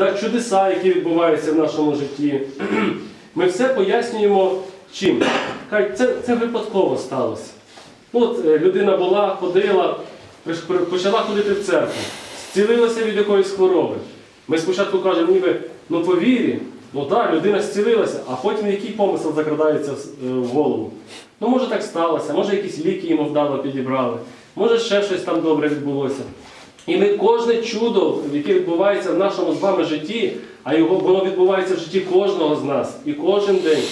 да, чудеса, які відбуваються в нашому житті. Ми все пояснюємо чим? Кажуть, це, це випадково сталося. Ну, От е, людина була, ходила, почала ходити в церкву, зцілилася від якоїсь хвороби. Ми спочатку кажемо, ніби, ну по вірі, ну так, людина зцілилася, а потім який помисел закрадається е, в голову. Ну, може так сталося, може якісь ліки йому вдало підібрали, може ще щось там добре відбулося. І ми кожне чудо, яке відбувається в нашому з вами житті, а його воно відбувається в житті кожного з нас. І кожен день.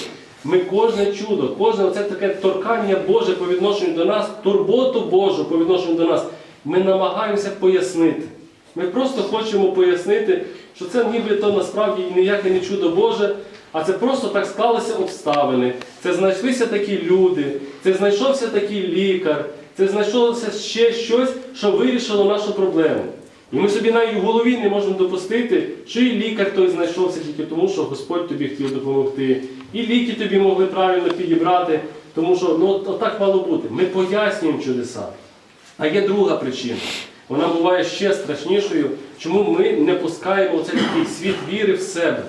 Ми кожне чудо, кожне оце таке торкання Боже по відношенню до нас, турботу Божу по відношенню до нас, ми намагаємося пояснити. Ми просто хочемо пояснити, що це нібито насправді ніяке не чудо Боже, а це просто так склалися обставини. Це знайшлися такі люди, це знайшовся такий лікар, це знайшлося ще щось, що вирішило нашу проблему. І ми собі навіть в голові не можемо допустити, що і лікар той знайшовся тільки тому, що Господь тобі хотів допомогти, і ліки тобі могли правильно підібрати, тому що ну, от, от мало бути. Ми пояснюємо чудеса. А є друга причина. Вона буває ще страшнішою, чому ми не пускаємо цей такий світ віри в себе.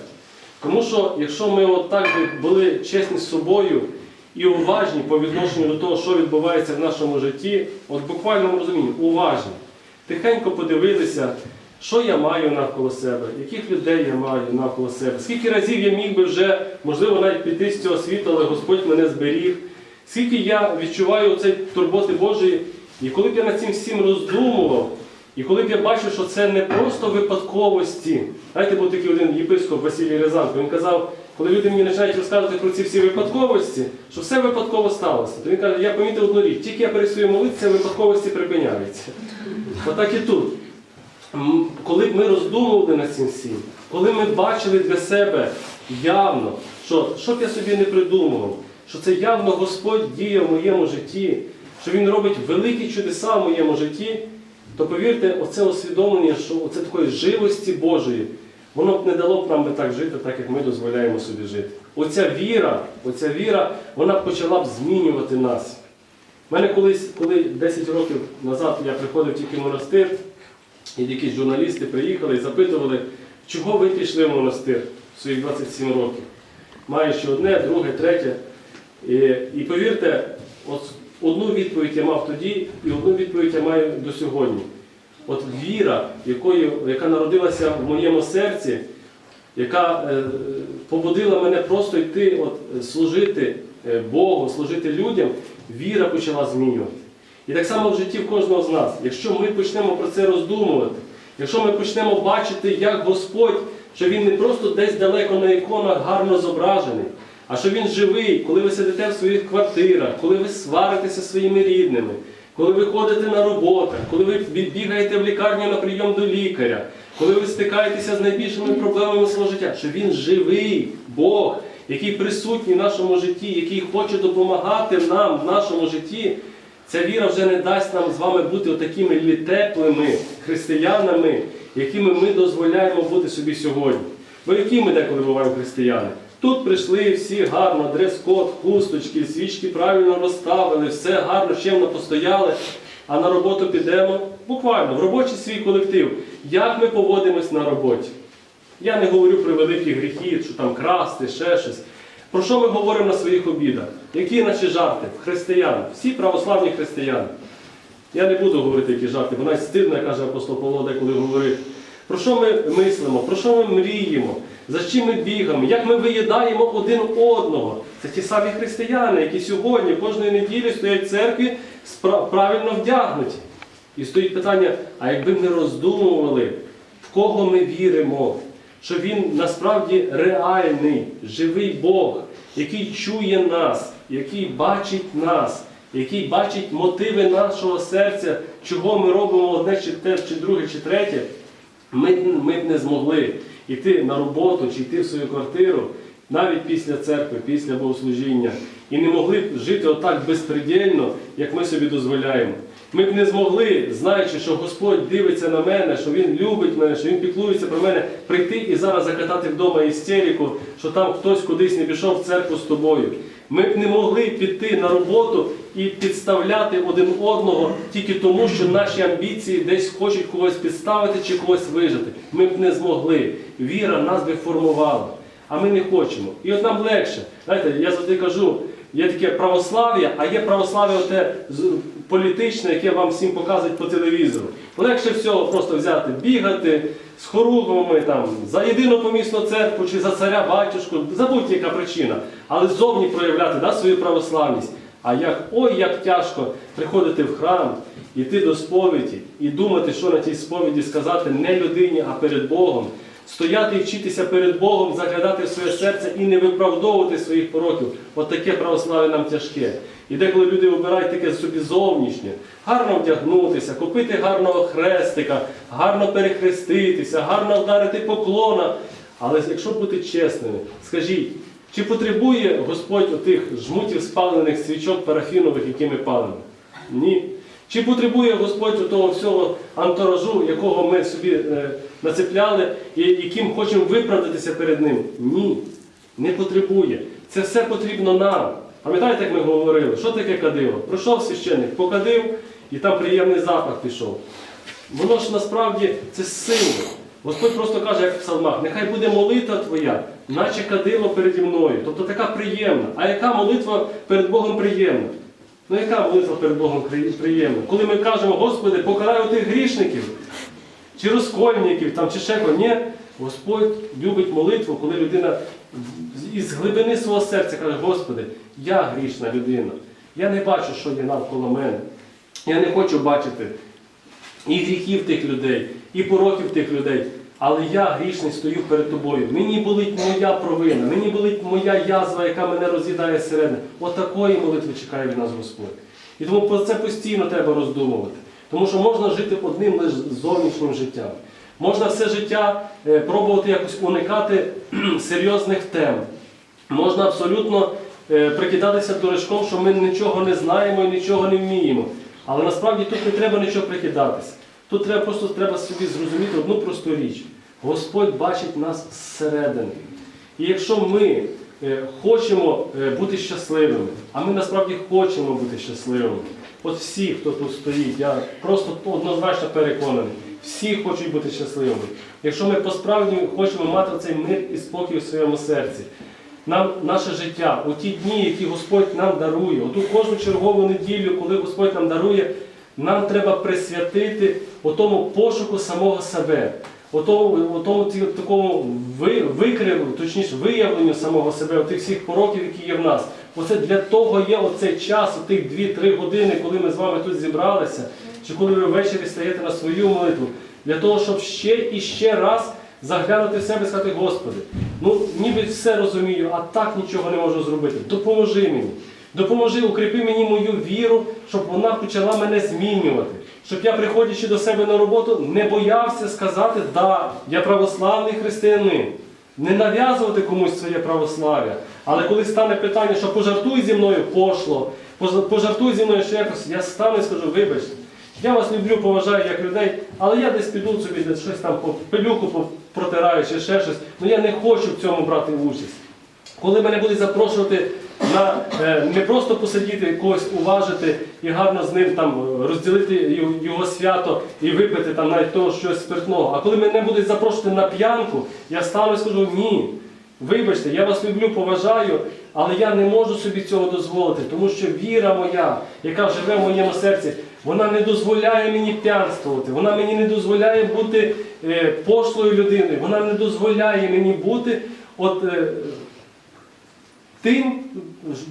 Тому що якщо ми от були чесні з собою і уважні по відношенню до того, що відбувається в нашому житті, от буквально розумінні, уважні, тихенько подивилися, що я маю навколо себе, яких людей я маю навколо себе, скільки разів я міг би вже, можливо, навіть піти з цього світу, але Господь мене зберіг, скільки я відчуваю цієї турботи Божої, і коли б я над цим всім роздумував, і коли б я бачив, що це не просто випадковості. Знаєте, був такий один єпископ Василій Рязанко, він казав, коли люди мені починають розказувати про ці всі випадковості, що все випадково сталося. То він каже, я помітив одну річ, тільки я перестаю молитися, випадковості припиняються. Отак і тут. Коли б ми роздумували над цим всім, коли ми бачили для себе явно, що що б я собі не придумував, що це явно Господь діє в моєму житті, що Він робить великі чудеса в моєму житті, то повірте, оце усвідомлення, що оце такої живості Божої, воно б не дало б нам би так жити, так як ми дозволяємо собі жити. Оця віра, оця віра, вона почала б змінювати нас. У мене колись, коли 10 років назад я приходив тільки в монастир, і якісь журналісти приїхали і запитували, чого ви пішли в монастир в своїх 27 років, маючи одне, друге, третє. І, і повірте, от одну відповідь я мав тоді, і одну відповідь я маю до сьогодні. От віра, якою, яка народилася в моєму серці, яка е, побудила мене просто йти, от, служити е, Богу, служити людям, віра почала змінювати. І так само в житті кожного з нас. Якщо ми почнемо про це роздумувати, якщо ми почнемо бачити, як Господь, що Він не просто десь далеко на іконах гарно зображений, а що Він живий, коли ви сидите в своїх квартирах, коли ви сваритеся своїми рідними, коли ви ходите на роботах, коли ви бігаєте в лікарню на прийом до лікаря, коли ви стикаєтеся з найбільшими проблемами свого життя, що Він живий, Бог, який присутній в нашому житті, який хоче допомагати нам в нашому житті, ця віра вже не дасть нам з вами бути такими теплими християнами, якими ми дозволяємо бути собі сьогодні. Бо які ми деколи буваємо християни? Тут прийшли всі гарно, дрес-код, хусточки, свічки правильно розставили, все гарно, чемно постояли, а на роботу підемо буквально в робочий свій колектив. Як ми поводимось на роботі? Я не говорю про великі гріхи, що там красти, ще щось. Про що ми говоримо на своїх обідах? Які наші жарти? Християн, всі православні християни. Я не буду говорити які жарти, бо навіть стидно, каже апостол Павло, деколи говорити. Про що ми мислимо, про що ми мріємо, за чим ми бігаємо, як ми виїдаємо один одного. Це ті самі християни, які сьогодні кожної неділі стоять в церкві правильно вдягнуті. І стоїть питання: а якби ми роздумували, в кого ми віримо, що Він насправді реальний, живий Бог, який чує нас, який бачить нас, який бачить мотиви нашого серця, чого ми робимо одне чи те, чи друге, чи третє, ми, ми б не змогли йти на роботу чи йти в свою квартиру навіть після церкви, після богослужіння, і не могли б жити отак безпредельно, як ми собі дозволяємо. Ми б не змогли, знаючи, що Господь дивиться на мене, що Він любить мене, що Він піклується про мене, прийти і зараз закатати вдома істерику, що там хтось кудись не пішов в церкву з тобою. Ми б не могли піти на роботу і підставляти один одного тільки тому, що наші амбіції десь хочуть когось підставити чи когось вижити. Ми б не змогли. Віра нас би формувала, а ми не хочемо. І от нам легше. Знаєте, я завжди кажу, є таке православ'я, а є православ'я оте політичне, яке вам всім показують по телевізору. Легше всього просто взяти, бігати з хоругвами там, за єдину помісну церкву чи за царя батюшку, забудьте, яка причина, але зовні проявляти да, свою православність. А як ой, як тяжко приходити в храм, йти до сповіді і думати, що на тій сповіді сказати не людині, а перед Богом. Стояти і вчитися перед Богом, заглядати в своє серце і не виправдовувати своїх пороків. От таке православ'я нам тяжке. І деколи люди обирають таке собі зовнішнє, гарно вдягнутися, купити гарного хрестика, гарно перехреститися, гарно вдарити поклона. Але якщо бути чесними, скажіть, чи потребує Господь отих жмутів спалених свічок парафінових, які ми палимо? Ні. Чи потребує Господь того всього антуражу, якого ми собі е, нацепляли, і яким хочемо виправдатися перед ним? Ні, не потребує. Це все потрібно нам. Пам'ятаєте, як ми говорили, що таке кадило? Пройшов священник, покадив, і там приємний запах пішов. Воно ж насправді це сила. Господь просто каже, як в псалмах, нехай буде молитва твоя, наче кадило переді мною. Тобто така приємна. А яка молитва перед Богом приємна? Ну яка молитва перед Богом приємна? Коли ми кажемо, Господи, покарай тих грішників, чи розкольників, там, чи ще кого. Ні, Господь любить молитву, коли людина із глибини свого серця каже, Господи, я грішна людина. Я не бачу, що є навколо мене. Я не хочу бачити і гріхів тих людей, і пороків тих людей. Але я грішний стою перед тобою. Мені болить моя провина, мені болить моя язва, яка мене роз'їдає зсередини. Отакої молитви чекає від нас Господь. І тому про це постійно треба роздумувати. Тому що можна жити одним лише зовнішнім життям. Можна все життя е, пробувати якось уникати серйозних тем. Можна абсолютно е, прикидатися дурачком, що ми нічого не знаємо і нічого не вміємо. Але насправді тут не треба нічого прикидатися. Тут треба просто треба собі зрозуміти одну просту річ. Господь бачить нас зсередини. І якщо ми е, хочемо е, бути щасливими, а ми насправді хочемо бути щасливими, от всі, хто тут стоїть, я просто однозначно переконаний, всі хочуть бути щасливими. Якщо ми по-справді хочемо мати цей мир і спокій у своєму серці, нам наше життя, у ті дні, які Господь нам дарує, оту кожну чергову неділю, коли Господь нам дарує, нам треба присвятити отому пошуку самого себе, отому, ті- такому ви, викриву, точніше виявленню самого себе, тих всіх пороків, які є в нас. Оце для того є оцей час, тих 2-3 години, коли ми з вами тут зібралися, чи коли ви ввечері стаєте на свою молитву, для того, щоб ще і ще раз заглянути в себе і сказати, Господи, ну ніби все розумію, а так нічого не можу зробити. Допоможи мені. Допоможи, укріпи мені мою віру, щоб вона почала мене змінювати. Щоб я, приходячи до себе на роботу, не боявся сказати, да, я православний християнин. Не нав'язувати комусь своє православ'я. Але коли стане питання, що пожартуй зі мною пошло, пожартуй зі мною ще якось, я стану і скажу, вибачте, я вас люблю, поважаю як людей, але я десь піду собі, десь щось там по пилюку протираю чи ще щось, ну я не хочу в цьому брати участь. Коли мене будуть запрошувати на е, не просто посидіти, когось уважити і гарно з ним там розділити його свято і випити там навіть того щось спиртного. А коли мене будуть запрошувати на п'янку, я стану і скажу ні. Вибачте, я вас люблю, поважаю, але я не можу собі цього дозволити, тому що віра моя, яка живе в моєму серці, вона не дозволяє мені п'янствувати, вона мені не дозволяє бути е, пошлою людиною, вона не дозволяє мені бути от, е, тим,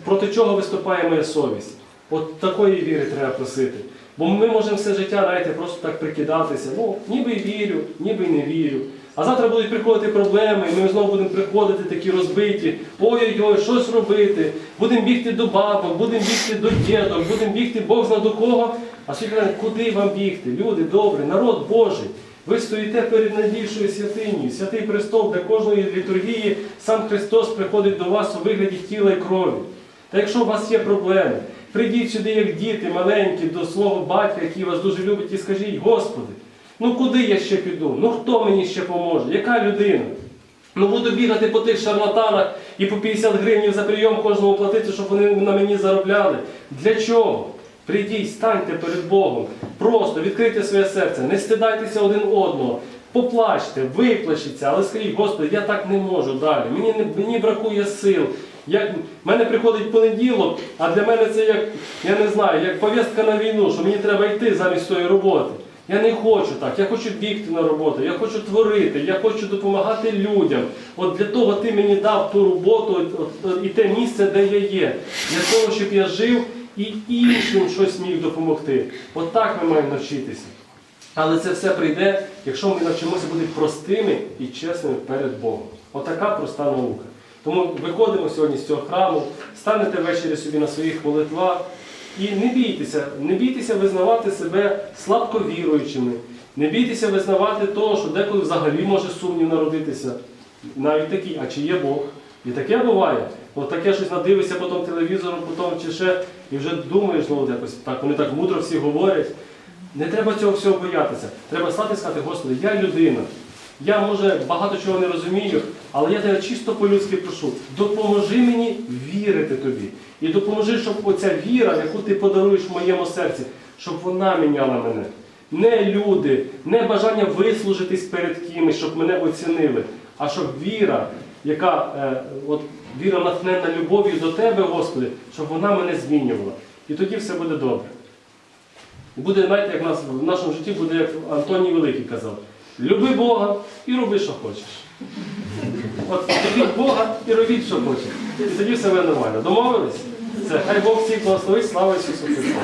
проти чого виступає моя совість. От такої віри треба просити. Бо ми можемо все життя, знаєте, просто так прикидатися. Ну, ніби вірю, ніби не вірю. А завтра будуть приходити проблеми, і ми знову будемо приходити такі розбиті. Ой-ой-ой, щось робити. Будемо бігти до бабок, будемо бігти до дідок, будемо бігти Бог зна до кого. А сьогодні куди вам бігти? Люди добрі, народ Божий. Ви стоїте перед найбільшою святиною, святий престол, де кожної літургії сам Христос приходить до вас у вигляді тіла і крові. Та якщо у вас є проблеми, прийдіть сюди, як діти маленькі, до свого батька, який вас дуже любить, і скажіть, Господи, ну куди я ще піду? Ну хто мені ще поможе? Яка людина? Ну буду бігати по тих шарлатанах і по 50 гривень за прийом кожному платити, щоб вони на мені заробляли. Для чого? Прийдіть, станьте перед Богом, просто відкрийте своє серце, не стидайтеся один одного, поплачте, виплачіться, але скажіть, Господи, я так не можу далі. Мені, мені бракує сил. Як, мене приходить понеділок, а для мене це як, я не знаю, як повістка на війну, що мені треба йти замість тої роботи. Я не хочу так, я хочу бігти на роботу, я хочу творити, я хочу допомагати людям. От для того ти мені дав ту роботу от, от, і те місце, де я є. Для того, щоб я жив і іншим щось міг допомогти. От так ми маємо навчитися. Але це все прийде, якщо ми навчимося бути простими і чесними перед Богом. Отака проста наука. Тому виходимо сьогодні з цього храму, станете ввечері собі на своїх молитвах і не бійтеся, не бійтеся визнавати себе слабковіруючими, не бійтеся визнавати того, що деколи взагалі може сумнів народитися. Навіть такий, а чи є Бог? І таке буває. От таке щось надивишся потім телевізором, потім чи ще, і вже думаєш, ну якось так, вони так мудро всі говорять. Не треба цього всього боятися. Треба стати і сказати, Господи, я людина. Я, може, багато чого не розумію, але я тебе чисто по-людськи прошу, допоможи мені вірити тобі. І допоможи, щоб оця віра, яку ти подаруєш в моєму серці, щоб вона міняла мене. Не люди, не бажання вислужитись перед кимось, щоб мене оцінили, а щоб віра, яка е, от, віра натхненна любов'ю до тебе, Господи, щоб вона мене змінювала. І тоді все буде добре. Буде, знаєте, як в нас в нашому житті буде, як Антоній Великий казав, люби Бога і роби, що хочеш. От любіть Бога і робіть, що хочеш. І тоді все буде нормально. Домовились? Це хай Бог всіх благословить, слава Ісусу Христу!